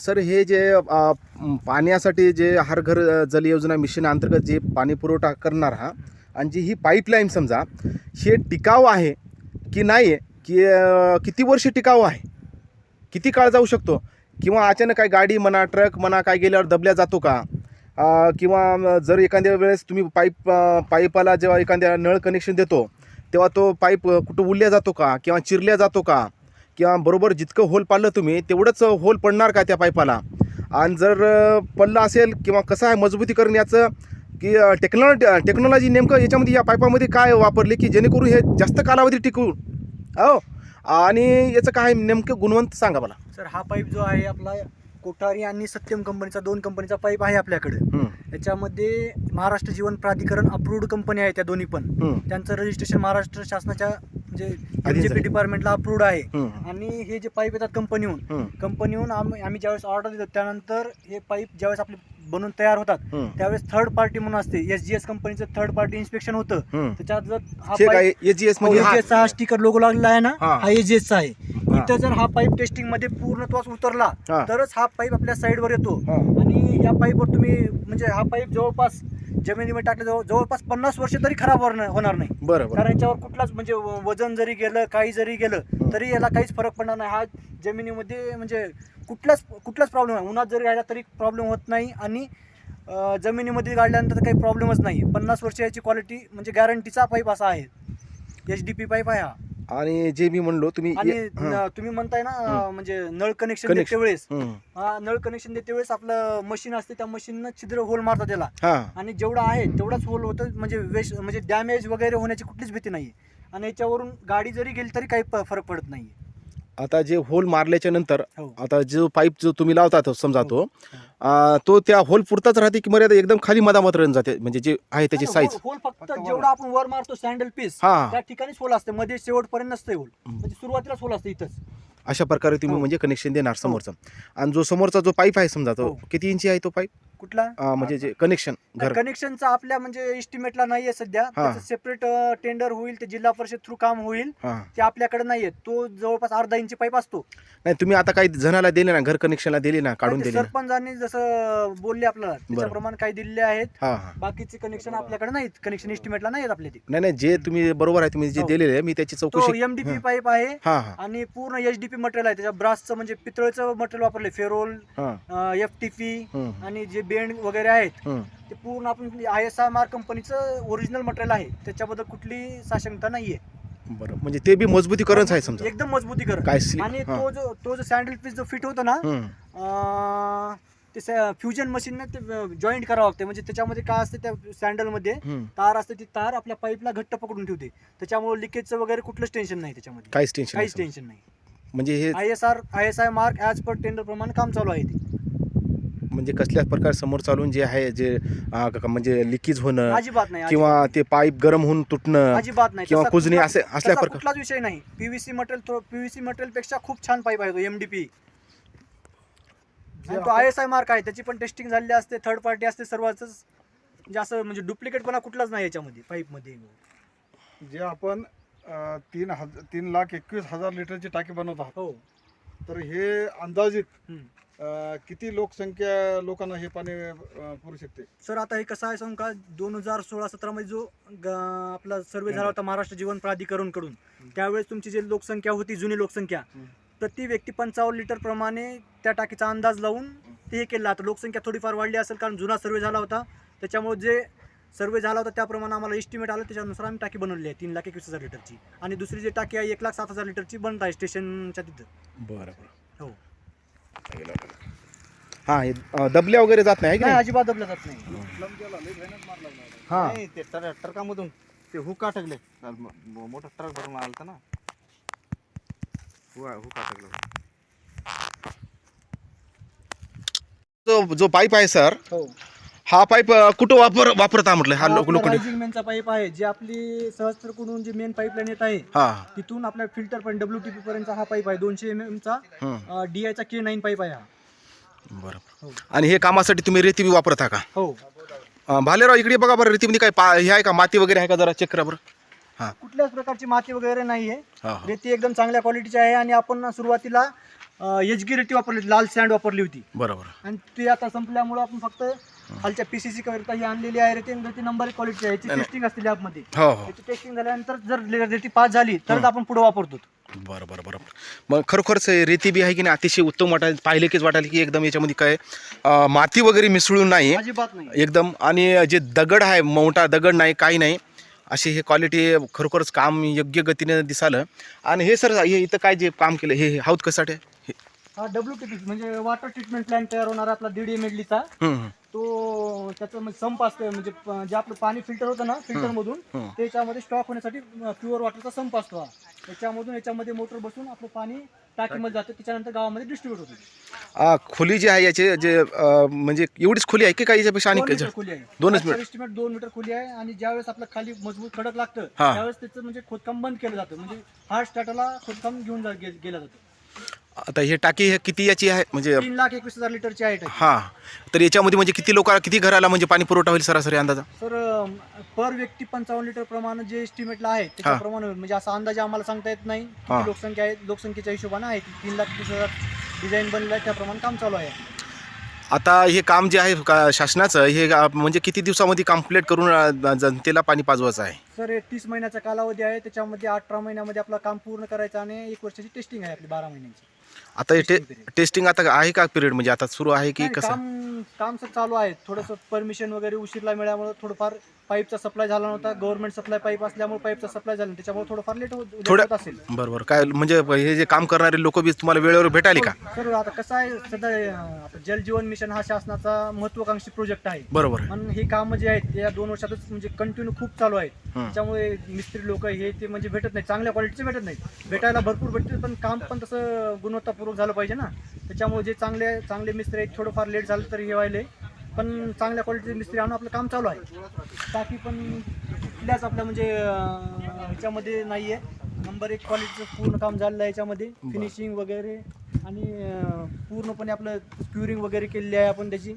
Sir हे जे पाण्यासाठी जे हर घर जल योजना मिशन अंतर्गत जे पाणी पुरवठा करणार हा आणि जी ही पाईपलाईन समजा हे टिकाव आहे की नाही आहे की किती वर्ष टिकाऊ आहे? किती काळ जाऊ शकतो? किंवा अचानक काय गाडी म्हणा ट्रक म्हणा काय गेल्यावर दबल्या जातो का? किंवा जर एखाद्या वेळेस तुम्ही पाईप पाईपाला जेव्हा एखाद्या नळ कनेक्शन देतो तेव्हा तो पाईप कुठं उडल्या जातो का? किंवा चिरल्या जातो का? किंवा बरोबर जितकं होल पाडलं तुम्ही तेवढंच होल पडणार का त्या पाईपाला? आणि जर पडलं असेल किंवा कसं आहे मजबूतीकरण याचं की टेक्नॉ टेक्नॉलॉजी नेमकं याच्यामध्ये या पाईपामध्ये काय वापरले की जेणेकरून हे जास्त कालावधी टिकून हो. आणि याचं काय नेमकं गुणवंत सांगा मला. सर हा पाईप जो आहे आपला कोठारी आणि सत्यम कंपनीचा दोन कंपनीचा पाईप आहे आपल्याकडे. याच्यामध्ये महाराष्ट्र जीवन प्राधिकरण अप्रूव्ड कंपनी आहे त्या दोन्ही पण. त्यांचं रजिस्ट्रेशन महाराष्ट्र शासनाच्या म्हणजे. डिपार्टमेंटला अप्रूव्ड आहे. आणि हे जे पाईप येतात कंपनीहून कंपनीहून आम्ही आम्ही ज्यावेळेस ऑर्डर देतो त्यानंतर हे पाईप ज्यावेळेस आपले बनून तयार होतात हं, त्यावेळेस थर्ड पार्टी म्हणून असते एस जी एस कंपनीचं थर्ड पार्टी इन्स्पेक्शन होतं हं. त्याच्यात जर हा हे काय एजीएस म्हणजे हा- एजीएसचा हा स्टिकर लोगो लागलेला आहे ना हा. हा एजीएसचा आहे हा. इथं जर हा पाईप टेस्टिंगमध्ये पूर्णत्वास उतरला हा. तरच हा पाईप आपल्या साईडवर येतो हा. आणि या पाईपवर तुम्ही म्हणजे हा पाईप जवळपास जमिनीमध्ये टाकले जवळ जवळपास पन्नास वर्ष तरी खराब होणार होणार नाही. बरं बरं. कारण याच्यावर कुठलाच म्हणजे वजन जरी गेलं काही जरी गेलं तरी याला काहीच फरक पडणार नाही. हा जमिनीमध्ये म्हणजे कुठलाच कुठलाच प्रॉब्लेम नाही. उन्हात जरी राहिला तरी प्रॉब्लेम होत नाही आणि जमिनीमध्ये गाडल्यानंतर तर काही प्रॉब्लेमच नाही. पन्नास वर्ष याची क्वालिटी म्हणजे गॅरंटीचा पाईप असा आहे. एच डी पी पाईप आहे हा. आणि जे मी म्हणलो तुम्ही आणि न- तुम्ही म्हणताय ना म्हणजे नळ कनेक्शन Connection. देते वेळेस. हं, हा नळ कनेक्शन देते वेळेस आपलं मशीन असते त्या मशीननं छिद्र होल मारतात त्याला. हा. आणि जेवढा आहे तेवढाच होल होतं म्हणजे वेस्ट म्हणजे डॅमेज वगैरे होण्याची कुठलीच भीती नाही आणि याच्यावरून गाडी जरी गेली तरी काही प- फरक पडत नाही आता जे होल मारल्याच्या नंतर हो. आता जो पाईप जो तुम्ही लावता तो समजा तो हो. आ, तो त्या होल पुरताच राहते की मर्यादा एकदम खाली मधामत राहून जाते. म्हणजे जे आहे त्याची साईज होल फक्त जेवढा आपण वर मारतो सँडल पीस हा. त्या ठिकाणीच होल असते. मध्ये शेवटपर्यंत नसते होल म्हणजे सुरुवातीलाच होल असते इथंच. अशा प्रकारे तुम्ही हो. म्हणजे कनेक्शन देणार समोरचा. आणि जो समोरचा जो पाईप आहे समजा तो हो. किती इंची आहे तो पाईप? कुठला? म्हणजे जे कनेक्शन घर. कनेक्शनचा आपल्या म्हणजे एस्टिमेटला नाहीये सध्या. हा. सेपरेट टेंडर होईल ते जिल्हा परिषद थ्रू काम होईल हा. ते आपल्याकडे नाहीये. तो जवळपास अर्धा इंची पाईप असतो. नाही तुम्ही आता काही जणाला दिले ना घर कनेक्शनला दिले ना काढून ते दिले ना? सरपंचांनी जसं बोलले आपल्याला त्याच्याप्रमाणे काही दिलेले आहेत. हा हा. बाकीचे कनेक्शन आपल्याकडे नाहीत. कनेक्शन एस्टिमेटला नाहीत आपले ते. नाही नाही जे तुम्ही बरोबर आहे तुम्ही जे हो. दिलेले आहे मी त्याची तो चौकशी एमडीपी हा. पाईप आहे हा हा. आणि पूर्ण एच डी पी मटेरियल आहे. त्याच्या ब्रासचं म्हणजे पितळचं मटेरियल वापरले फेरोल हा. एफ टी पी हम्म, आणि जे बेंड वगैरे आहेत हम्म. ते पूर्ण आपण आय एस आर कंपनीचं ओरिजिनल मटेरियल आहे. त्याच्याबद्दल कुठली साशंकता नाहीये. बरं. म्हणजे ते बी मजबूतीकरणच आहे समजा. एकदम मजबूतीकरण. काय स्लिप आणि. तो जो तो जो सँडल पीस जो फिट होतो ना अं, ते फ्युजन मशीनने ते जॉईंट करावं लागते म्हणजे त्याच्यामध्ये काय असते त्या सँडलमध्ये. तार असते ती तार आपल्या पाईपला घट्ट पकडून ठेवते. त्याच्यामुळे लिकेजचं वगैरे कुठलंच टेन्शन नाही त्याच्यामध्ये. काहीच टेन्शन काहीच नाही टेन्शन नाही. म्हणजे हे I S R I S I mark as per tender प्रमाणे काम चालू आहे ते. म्हणजे कसल्याच प्रकार समोर चालून जे आहे जे आ, क- म्हणजे लिकेज होणं अजिबात नाही किंवा ते पाईप गरम होऊन तुटणं अजिबात नाही. किंवा तसा कुजणे असे असल्या तसा प्रकार कुठलाच विषय नाही. पीव्हीसी मटेरियल पीव्हीसी मटेरियलपेक्षा खूप छान पाईप आहे तो एमडीपी आणि तो आय एस आय मार्क आहे. त्याची पण टेस्टिंग झालेली असते थर्ड पार्टी असते सर्वांच म्हणजे असं म्हणजे डुप्लिकेटपणा कुठलाच नाही याच्यामध्ये पाईपमध्ये. जे आपण अ, तीन हज तीन लाख एकवीस हजार लिटरची टाकी बनवत आहात. हो. तर हे अंदाजित हम्म. अ, किती लोकसंख्या लोकांना हे पाणी अ, पुरू शकते? सर आता हे कसं आहे सांगू का? दोन हजार सोळा सतरामध्ये जो ग- आपला सर्वे झाला होता महाराष्ट्र जीवन प्राधिकरणकडून त्यावेळेस तुमची जी लोकसंख्या होती जुनी लोकसंख्या हम्म. प्रति व्यक्ती पंचावन्न लिटर प्रमाणे त्या टाकीचा अंदाज लावून ते हे केलं. आता लोकसंख्या थोडीफार वाढली असेल कारण जुना सर्वे झाला होता. त्याच्यामुळे जे सर्वे झाला होता त्याप्रमाणे आम्हाला एस्टिमेट आलं. त्याच्यानुसार आम्ही टाकी बनवली आहे तीन लाख एकवीस हजार लिटरची. आणि दुसरी जी टाकी आहे एक लाख सात हजार लिटरची बनत आहे स्टेशनच्या तिथं. बरं बरं. हो. हा हे दबल्या वगैरे जात नाही है की नाही नाही? अजिबात दबलं जात नाही. हा. नाही ते ट्र- ट्रकामधून ते हुक अटकले. म- मोठा ट्रक भरून आलता ना. हुक हुक अटकलं. जो जो पाईप आहे सर हो. हा पाईप अ, कुठं वापर वापरता म्हटलं? हा लोक लोक मेनचा पाईप आहे. जे आपली सहस्त्रकडून जी मेन पाईपलाईन येत आहे हा. तिथून आपल्या फिल्टर पण डब्ल्यू टी पी पर्यंतचा हा पाईप आहे. दोनशे एम चा हं, डी आयचा के नाईन पाईप आहे हा. बरं. हो. आणि हे कामासाठी तुम्ही रेती बी वापरता का? हो. अ, भालेराव इकडे बघा बरं रेतीमध्ये काय पा हे आहे का? माती वगैरे आहे का जरा? चेक करा बरं. हा. कुठल्याच प्रकारची माती वगैरे नाहीये. हा हा. रेती एकदम चांगल्या क्वालिटीची आहे आणि आपण सुरुवातीला एच गी रेटी वापरली होती, लाल सँड वापरली होती. बरोबर आणि ते आता संपल्यामुळे आपण फक्त खालच्या पीसीसी करिता ही आणलेली आहे रेती आणि ती नंबर क्वालिटी आहे. याची नाही. टेस्टिंग असते लॅबमध्ये हो हो. याची टेस्टिंग झाल्यानंतर जर रेती पास झाली तरच आपण पुढे वापरतो. बरं बरं बरं. मग खरोखरच हे रेती बी आहे की नाही? अतिशय उत्तम वाटायला पाहिले कीच वाटायला की एकदम याच्यामध्ये काय अं, माती वगैरे मिसळून नाही. अजिबात नाही. एकदम आणि जे दगड आहे मोठा दगड नाही काही नाही अशी हे क्वालिटी खरोखरच काम योग्य गतीने दिसालं. आणि हे सर हे इथं काय जे काम केलं हे हे हौद कशासाठी? आहे? डब्ल्यू टी म्हणजे वॉटर ट्रीटमेंट प्लॅन्ट तयार होणार आपला दीड एम चा हम्म, हम्म. तो त्याचं म्हणजे संप असतं म्हणजे प- जे आपलं पाणी फिल्टर होतं ना फिल्टर मधून हम्म. त्याच्यामध्ये स्टॉक होण्यासाठी प्युअर वॉटरचा संप असतो हा त्याच्यामधून याच्यामध्ये मोटर बसून आपलं पाणी टाकीमध्ये जातं त्याच्यानंतर गावामध्ये डिस्ट्रीब्यूट होतं आ, खोली जी आहे याची जे अं, म्हणजे एवढीच खोली आहे की काही याच्यापेक्षा आणि मीटर खोली आहे दोनच मीटर? एस्टिमेट दोन मीटर खोली आहे आणि ज्यावेळेस आपलं खाली मजबूत खडक लागतं हा. त्यावेळेस त्याचं म्हणजे खोदकाम बंद केलं जातं म्हणजे हार्ड स्टार्टरला खोदकाम घेऊन जा गे- गेलं जातं आता हे टाकी हे किती याची आहे? म्हणजे तीन लाख एकवीस हजार लिटरची आहे टाकी. हा. तर याच्यामध्ये म्हणजे किती लोक किती घराला म्हणजे पाणी पुरवठा होईल सरासरी अंदाजा? सर पर व्यक्ती पंचावन्न लिटर प्रमाणे जे एस्टिमेटला आहे त्याच्याप्रमाणे होईल. म्हणजे असा अंदाजे आम्हाला सांगता येत नाही हा. किती लोकसंख्या आहे लोकसंख्येच्या हिशोबाने आहे की तीन लाख तीस हजार डिझाईन बनलेलं आहे त्याप्रमाणे काम चालू आहे. आता हे काम जे आहे का शासनाचं हे म्हणजे किती दिवसामध्ये कंप्लीट करून अ, जनतेला पाणी पाजवायचं आहे? सर हे तीस महिन्याचा कालावधी आहे त्याच्यामध्ये अठरा महिन्यामध्ये आपलं काम पूर्ण करायचं आणि एक वर्षाची टेस्टिंग आहे आपली बारा महिन्यांची. आता हे टे. टेस्टिंग आता आहे का पिरियड म्हणजे आता सुरू आहे की नाही, कसं? काम काम सर चालू आहे. थोडंसं परमिशन वगैरे उशीरला मिळाल्यामुळे थोडंफार पाईपचा सप्लाय झाला नव्हता. गव्हर्नमेंट सप्लाय पाईप असल्यामुळे पाईपचा सप्लाय झाला नाही. त्याच्यामुळे थोडंफार लेट होत असेल. बरोबर. काय म्हणजे हे जे काम करणारे लोक बी तुम्हाला वेळेवर भेटायले का? सर आता कसं आहे सध्या अं, आता जल जीवन मिशन हा शासनाचा महत्वाकांक्षी प्रोजेक्ट आहे. बरोबर. पण हे काम जे आहेत ते या दोन वर्षातच म्हणजे कंटिन्यू खूप चालू आहेत. हं. त्याच्यामुळे मिस्त्री लोक हे ते म्हणजे भेटत नाही चांगल्या क्वालिटीचे भेटत नाहीत. भेटायला भरपूर भेटते पण काम पण तसं गुणवत्तापूर्वक झालं पाहिजे ना. त्याच्यामुळे जे चांगले चांगले मिस्त्री आहेत थोडंफार लेट झालं तरी हे व्हायले पण चांगल्या क्वालिटीचे मिस्त्री आणून आपलं काम चालू आहे. बाकी पण कुठल्याच आपल्या म्हणजे अं, ह्याच्यामध्ये नाही आहे नंबर एक क्वालिटीचं पूर्ण काम झालेलं आहे याच्यामध्ये. फिनिशिंग वगैरे आणि अं, पूर्णपणे आपलं क्युरिंग वगैरे केलेली आहे आपण त्याची.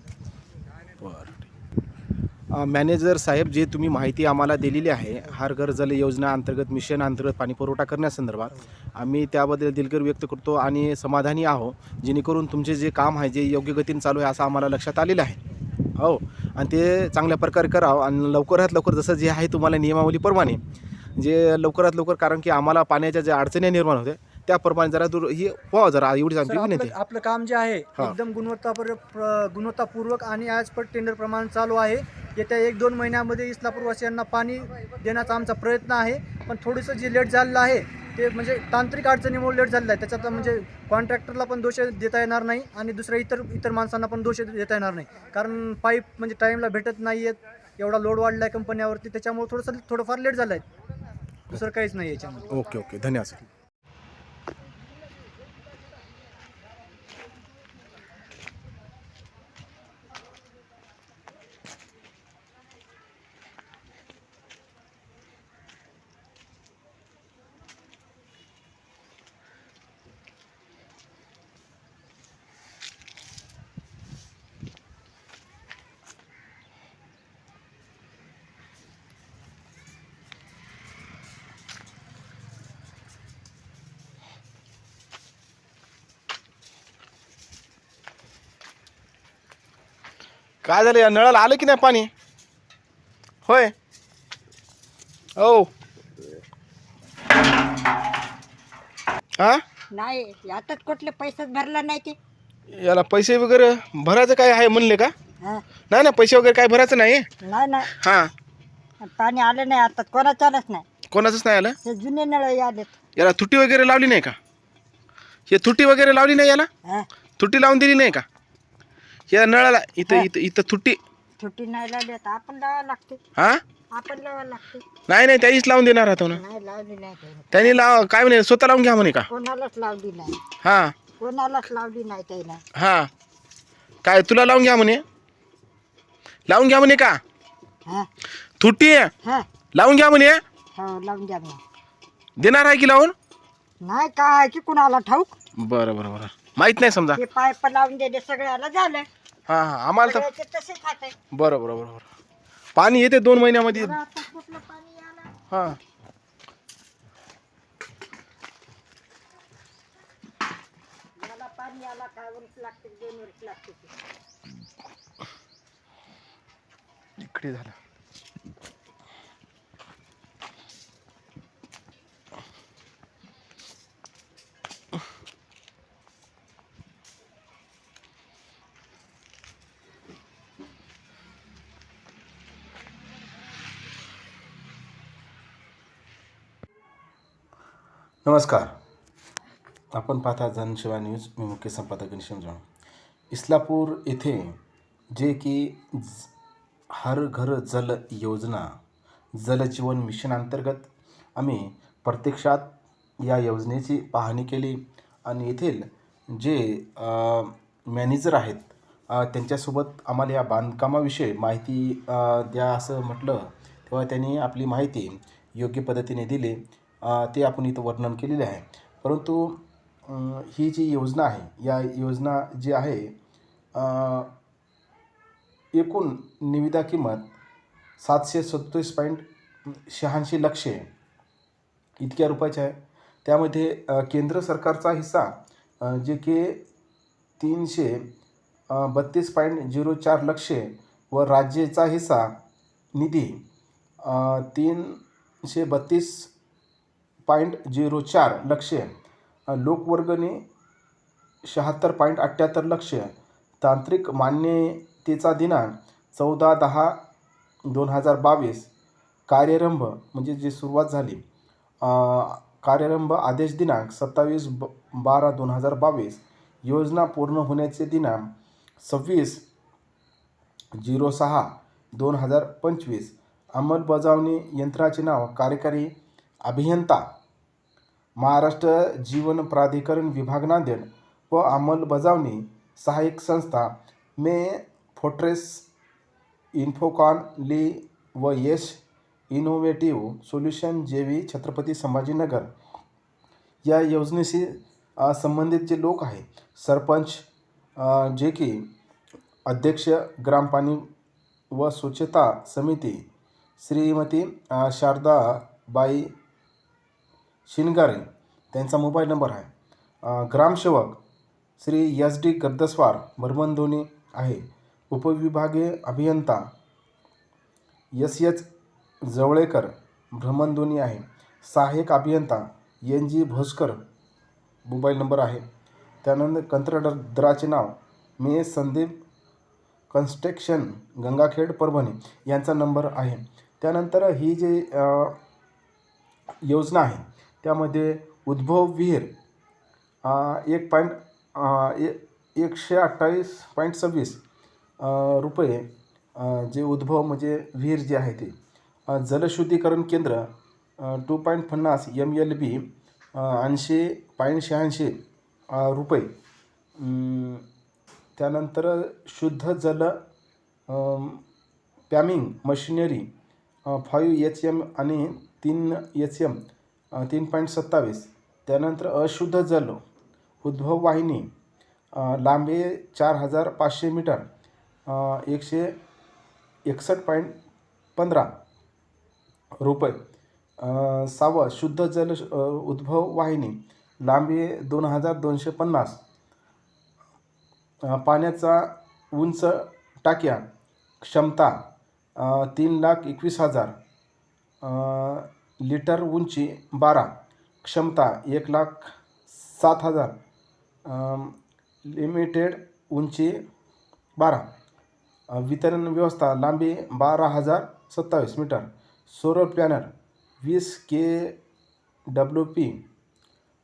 अ, मॅनेजर साहेब जे तुम्ही माहिती आम्हाला दिलेली आहे हर घर जल योजना अंतर्गत मिशन अंतर्गत पाणी पुरवठा करण्यासंदर्भात आम्ही त्याबद्दल दिलगिर व्यक्त करतो आणि समाधानी आहो जेणेकरून तुमचे जे काम आहे जे योग्य गतीने चालू आहे असं आम्हाला लक्षात आलेलं आहे. हो. आणि ते चांगल्या प्रकारे करावं. आणि लवकरात लवकर जसं जे आहे तुम्हाला नियमावलीप्रमाणे जे लवकरात लवकर कारण की आम्हाला पाण्याच्या ज्या अडचणी निर्माण होते त्याप्रमाणे जरा दूर ही व्हावं जरा एवढीच सर, आमची आपलं आहे. आपलं काम जे आहे हा. एकदम गुणवत्तापर प्र- गुणवत्तापूर्वक आणि ॲज पर टेंडर प्रमाणे चालू आहे. येत्या एक दोन महिन्यामध्ये इस्लापूरवासियांना पाणी देण्याचा आमचा प्रयत्न आहे. पण थोडंसं जे लेट झालेलं आहे ते म्हणजे तांत्रिक अडचणीमुळे लेट झालेलं आहे. त्याच्यात म्हणजे कॉन्ट्रॅक्टरला पण दोष देता येणार नाही आणि दुसऱ्या इतर इतर माणसांना पण दोष देता येणार नाही. कारण पाईप म्हणजे टाईमला भेटत नाही आहेत एवढा लोड वाढला आहे कंपन्यावरती त्याच्यामुळे थोडंसं थोडंफार लेट झालं आहे दुसरं काहीच नाही याच्यामध्ये. Okay okay. धन्यवाद सर. काय झालं? या नळाला आलं की नाही पाणी? होय. हो हा नाही आता कुठले पैसेच भरला नाही ते. याला पैसे वगैरे भरायचं काय आहे म्हणले का? हा. नाही ना पैसे वगैरे काय भरायचं नाही? नाही नाही. हां. पाणी आलं नाही आता कोणाच्यालाच नाही. कोणाचंच नाही आलं? हे जुने नळ आलेत. याला तुटी वगैरे लावली नाही का? हे तुटी वगैरे लावली नाही याला? हा. तुटी लावून दिली नाही का? या नळाला इथं इथं इथं तुटी सुट्टी नाही लावली आता आपण लावावं लागते. हा? आपण लावावं लागते. नाही नाही त्याहीच लावून देणार होतो ना. नाही लावली नाही त्याने. त्यांनी लाव काय म्हणे स्वतः लावून घ्या म्हणे का? कोणालाच लावली नाही. हां. कोणालाच लावली नाही त्याला हां. काय तुला लावून घ्या म्हणे. लावून घ्या म्हणे का? हा. आहे हा. लावून घ्या म्हणे. हो लावून द्या मग देणार आहे की लावून? नाही काय की कुणाला ठाऊक? बरं बरं बरं. माहीत नाही समजा. ते पाईप लावून दिले सगळ्याला झालं. हां हां आम्हाला तर सगळ्याचे तसे खाते. बरं बरं बरं बरं. पाणी येते दोन महिन्यामध्ये. आता कुठलं पाणी आलं? हां. मला लागते दोन लागते इकडे झालं. नमस्कार. आपण पाहता जनसेवा न्यूज. मी मुख्य संपादक घनश्याम जाण इस्लापूर येथे जे की ज- हर घर जल योजना जलजीवन मिशन अंतर्गत आम्ही प्रत्यक्षात या योजनेची पाहणी केली आणि येथील जे मॅनेजर आहेत त्यांच्यासोबत आम्हाला या बांधकामाविषयी माहिती द्या असं म्हटलं. तेव्हा त्यांनी आपली माहिती योग्य पद्धतीने दिली. ते आपण इथं वर्णन केलेले आहे. परंतु ही जी योजना आहे या योजना जी आहे एकूण निविदा किंमत सातशे सत्तावीस पॉईंट शहाऐंशी लक्षे इतक्या रुपयाच्या आहे. त्यामध्ये केंद्र सरकारचा हिस्सा जे की तीनशे बत्तीस पॉईंट झिरो चार लक्षे व राज्याचा हिस्सा निधी तीनशे बत्तीस पॉईंट झिरो चार लक्ष अ, लोकवर्गणी शहात्तर पॉईंट अठ्ठ्याहत्तर लक्ष तांत्रिक मान्यतेचा दिनांक चौदा दहा दोन हजार बावीस. कार्यारंभ म्हणजे जी सुरुवात झाली. कार्यरंभ कार्यारंभ आदेश दिनांक सत्तावीस ब बारा दोन हजार बावीस. योजना पूर्ण होण्याचे दिनांक सव्वीस झिरो सहा दोन हजार पंचवीस. अंमलबजावणी यंत्राचे नाव कार्यकारी अभियंता महाराष्ट्र जीवन प्राधिकरण विभाग नांदेड व अंमलबजावणी सहाय्यक संस्था मे फोट्रेस इन्फोकॉन ली व यश इनोव्हेटिव्ह सोल्युशन जेवी छत्रपती संभाजीनगर या योजनेशी संबंधित जे लोक आहे सरपंच जे की अध्यक्ष ग्रामपाणी व स्वच्छता समिती श्रीमती शारदाबाई शिनगारे त्यांचा मोबाईल नंबर आहे. ग्रामसेवक श्री एस डी गर्दस्वार भरमनधोनी आहे. उपविभागीय अभियंता एस एच जवळेकर भ्रमणध्वनी आहे. सहाय्यक अभियंता N G Bhoskar mobile number आहे. त्यानंतर कंत्राटदाराचे नाव मे संदीप कन्स्ट्रक्शन गंगाखेड परभणी यांचा नंबर आहे. त्यानंतर ही जी योजना आहे त्यामध्ये उद्भव विहीर एक पॉईंट ए एकशे अठ्ठावीस पॉईंट सव्वीस रुपये जे उद्भव म्हणजे विहीर जे आहे ते. जलशुद्धीकरण केंद्र टू पॉईंट पन्नास एम एल बी ऐंशी पॉईंट शहाऐंशी रुपये. त्यानंतर शुद्ध जल pumping machinery five H M आणि तीन एच एम तीन पॉईंट सत्तावीस. त्यानंतर अशुद्ध जल उद्भव वाहिनी लांबी चार हजार पाचशे मीटर एकशे एकसष्ट पॉईंट पंधरा रुपये. सावं शुद्ध जल उद्भव वाहिनी लांबी दोन हजार दोनशे पन्नास. पाण्याचा उंच टाक्या क्षमता तीन लाख एकवीस हजार. लिटर उंची बारा क्षमता एक लाख सात हजार लिमिटेड उंची बारा. वितरण व्यवस्था लांबी बारा हजार सत्तावीस मीटर. सोलर पॅनल वीस के डब्ल्यू पी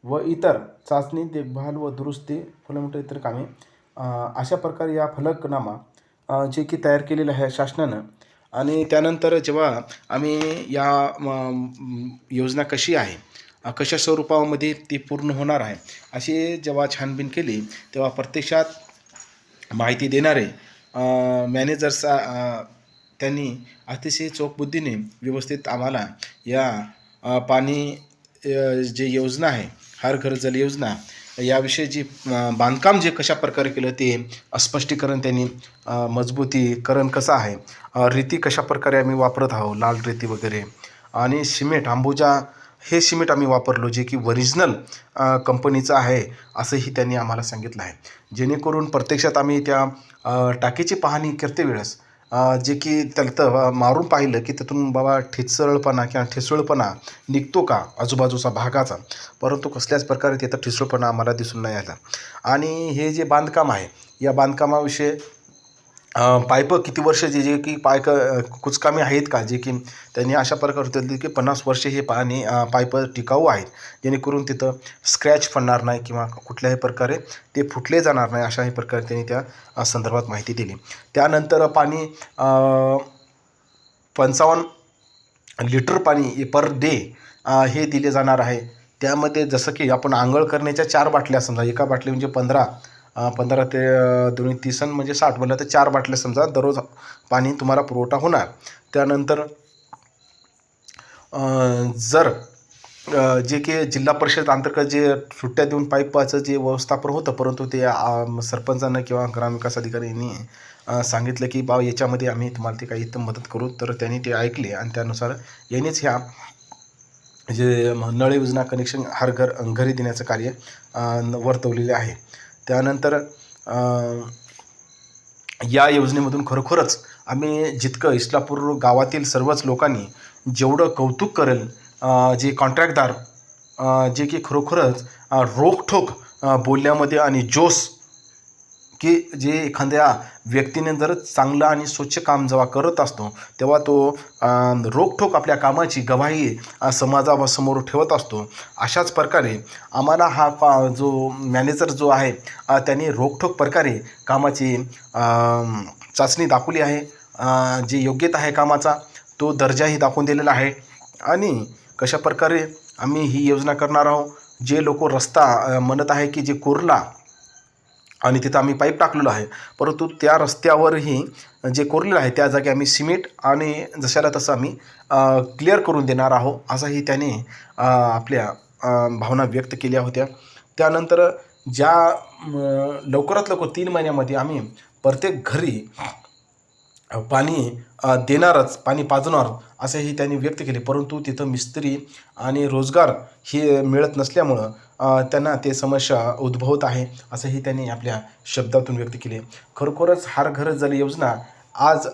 व इतर चाचणी देखभाल व दुरुस्ती फलमोटर इतर कामे अशा प्रकारे या फलकनामा जे की तयार केलेलं आहे शासनानं आणि त्यानंतर जेव्हा आम्ही या योजना कशी आहे कशा स्वरूपामध्ये ती पूर्ण होणार आहे अशी जेव्हा छानबीन केली तेव्हा प्रत्यक्षात माहिती देणारे मॅनेजरचा मॅनेजर्स त्यांनी अतिशय चोखबुद्धीने व्यवस्थित आम्हाला या पाणी जे योजना आहे हर घर जल योजना याविषयी जी बांधकाम जे कशा प्रकारे केलं ते स्पष्टीकरण त्यांनी मजबूतीकरण कसं आहे? रेती रीती कशा प्रकारे आम्ही वापरत आहोत? लाल रेती वगैरे. आणि सिमेंट अंबुजा हे सिमेंट आम्ही वापरलो जे की ओरिजिनल कंपनीचं आहे असंही त्यांनी आम्हाला सांगितलं आहे. जेणेकरून प्रत्यक्षात आम्ही त्या टाकीची पाहणी करते वेळेस जे की त्याला तर मारून पाहिलं की त्यातून बाबा ठिसळपणा किंवा ठिसळपणा निघतो का आजूबाजूचा भागाचा? परंतु कसल्याच प्रकारे तिथं ठिसळपणा आम्हाला दिसून नाही आला. आणि हे जे बांधकाम आहे या बांधकामाविषयी पाईप किती वर्ष जे जे की पायक कुचकामी आहेत का? जे की त्यांनी अशा प्रकारे होते की पन्नास वर्ष हे पाणी अ, पाईप टिकाऊ आहेत. जेणेकरून तिथं स्क्रॅच पडणार नाही किंवा कुठल्याही प्रकारे ते फुटले जाणार नाही अशाही प्रकारे त्यांनी त्या संदर्भात माहिती दिली. त्यानंतर पाणी पंचावन्न लिटर पाणी पर डे हे दिले जाणार आहे. त्यामध्ये जसं की आपण आंघोळ करण्याच्या चार बाटल्या समजा एका बाटली म्हणजे पंधरा पंधरा ते दोन दोन्ही तीस म्हणजे साठ म्हणलं तर चार बाटल्या समजा दररोज पाणी तुम्हाला पुरवठा होणार. त्यानंतर जर जे की जिल्हा परिषद अंतर्गत जे सुट्ट्या देऊन पाईपाचं जे व्यवस्थापन होतं परंतु ते सरपंचानं किंवा ग्रामविकास अधिकाऱ्यांनी सांगितलं की बा याच्यामध्ये आम्ही तुम्हाला ते काही इथं मदत करू. तर त्यांनी ते ऐकले आणि त्यानुसार यांनीच ह्या जे नळ योजना कनेक्शन हर घर घरी देण्याचं कार्य न- वर्तवलेले आहे. त्यानंतर या योजनेमधून खरोखरच आम्ही जितकं इस्लापूर गावातील सर्वच लोकांनी जेवढं कौतुक करेल जे कॉन्ट्रॅक्टदार जे की खरोखरच रोखठोक बोलण्यामध्ये आणि जोश की जे एखाद्या व्यक्तीने जर चांगलं आणि स्वच्छ काम जेव्हा करत असतो तेव्हा तो रोखठोक आपल्या कामाची गवाही समाजासमोर ठेवत असतो. अशाच प्रकारे आम्हाला हा का जो मॅनेजर जो आहे त्याने त्यांनी रोखठोक प्रकारे कामाची चाचणी दाखवली आहे. जी जे योग्यता आहे कामाचा तो दर्जाही दाखवून दिलेला आहे. आणि कशा प्रकारे आम्ही ही योजना करणार आहोत जे लोक रस्ता म्हणत आहे की जे कोरला आणि तिथं आम्ही पाईप टाकलेलो आहे. परंतु त्या रस्त्यावरही जे कोरलेलं आहे त्या जागी आम्ही सिमेंट आणि जशाला तसं आम्ही क्लिअर करून देणार आहोत असंही त्याने आपल्या भावना व्यक्त केल्या होत्या. त्यानंतर ज्या लवकरात लवकर तीन महिन्यामध्ये आम्ही प्रत्येक घरी पाणी देणारच पाणी पाजणार असेही त्यांनी व्यक्त केले. परंतु तिथं मिस्त्री आणि रोजगार हे मिळत नसल्यामुळं त्यांना ते समस्या उद्भवत आहे असंही त्यांनी आपल्या शब्दातून व्यक्त केले. खरोखरच हार घर जल योजना आज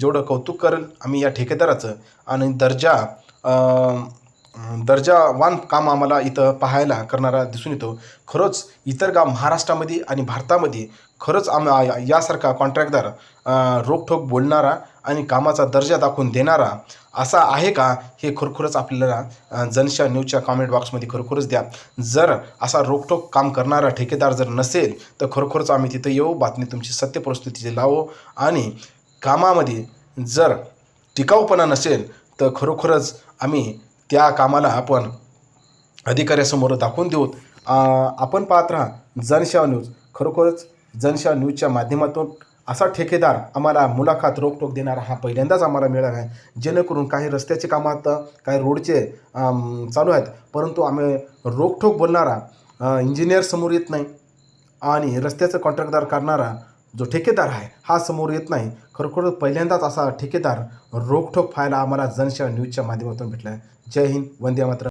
जेवढं कौतुक करेल आम्ही या ठेकेदाराचं आणि दर्जा दर्जावान काम आम्हाला इथं पाहायला करणारा दिसून येतो. खरंच इतर गाव महाराष्ट्रामध्ये आणि भारतामध्ये खरंच आम यासारखा कॉन्ट्रॅक्टदार रोखठोक बोलणारा आणि कामाचा दर्जा दाखवून देणारा असा आहे का हे खरोखरच आपल्याला जनशा न्यूजच्या कॉमेंट बॉक्समध्ये खरोखरच द्या. जर असा रोखठोक काम करणारा ठेकेदार जर नसेल तर खरोखरच आम्ही तिथं येऊ बातमी तुमची सत्य परिस्थितीची लावू आणि कामामध्ये जर टिकाऊपणा नसेल तर खरोखरच आम्ही त्या कामाला आपण अधिकाऱ्यासमोर दाखवून देऊत आपण पाहत राहा जनशा न्यूज. खरोखरच जनशा न्यूजच्या माध्यमातून असा ठेकेदार आम्हाला मुलाखत रोखटोक देणारा हा पहिल्यांदाच आम्हाला मिळाला आहे जेणेकरून काही रस्त्याचे आता काही रोडचे चालू आहेत परंतु आम्ही रोखठोक बोलणारा इंजिनियर समोर येत नाही आणि रस्त्याचं कॉन्ट्रॅक्टदार करणारा जो ठेकेदार आहे हा समोर येत नाही. खरोखर पहिल्यांदाच असा ठेकेदार रोखठोक फायला आम्हाला जनशा न्यूजच्या माध्यमातून भेटला आहे. जय हिंद वंदे मातरम.